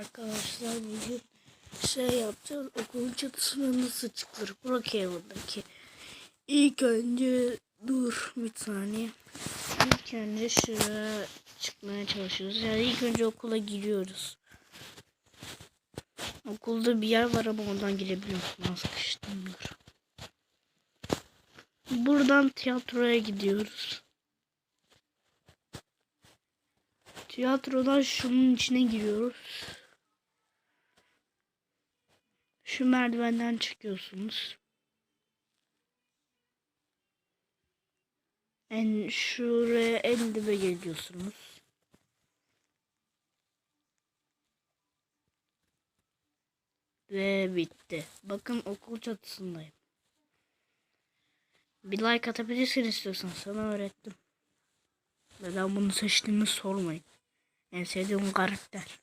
Arkadaşlar bugün şey yapacağız. Okulun çatısına nasıl çıkılır? Brookhaven'daki. İlk önce dur bir saniye. İlk önce şuraya çıkmaya çalışıyoruz. Yani ilk önce okula giriyoruz. Okulda bir yer var ama oradan girebiliyorsun. Az sıkıştırmıyorum. Buradan tiyatroya gidiyoruz. Tiyatrodan şunun içine giriyoruz. Şu merdivenden çıkıyorsunuz. En şuraya en dibe geliyorsunuz. Ve bitti. Bakın okul çatısındayım. Bir like atabilirsin istiyorsan sana öğrettim. Neden bunu seçtiğimi sormayın. En sevdiğim karakter.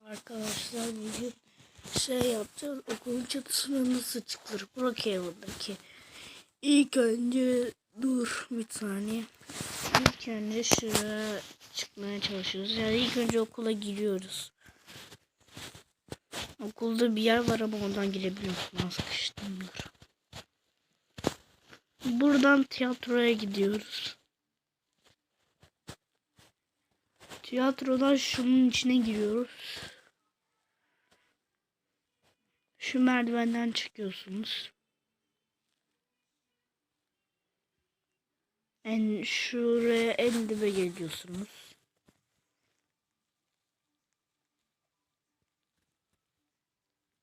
Arkadaşlar bugün şey yapacağız. Okulun çatısına nasıl çıkılır? Brookhaven'daki. İlk önce dur bir saniye. İlk önce şuraya çıkmaya çalışıyoruz. Yani ilk önce okula giriyoruz. Okulda bir yer var ama oradan girebiliyorsun. Az sıkıştırmıyorum. Buradan tiyatroya gidiyoruz. Tiyatrodan şunun içine giriyoruz. Şu merdivenden çıkıyorsunuz. En şuraya en dibe geliyorsunuz.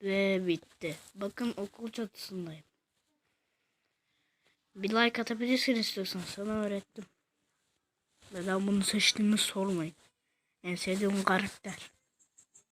Ve bitti. Bakın okul çatısındayım. Bir like atabilirsin istiyorsan sana öğrettim. Neden bunu seçtiğimi sormayın. En sevdiğim karakter.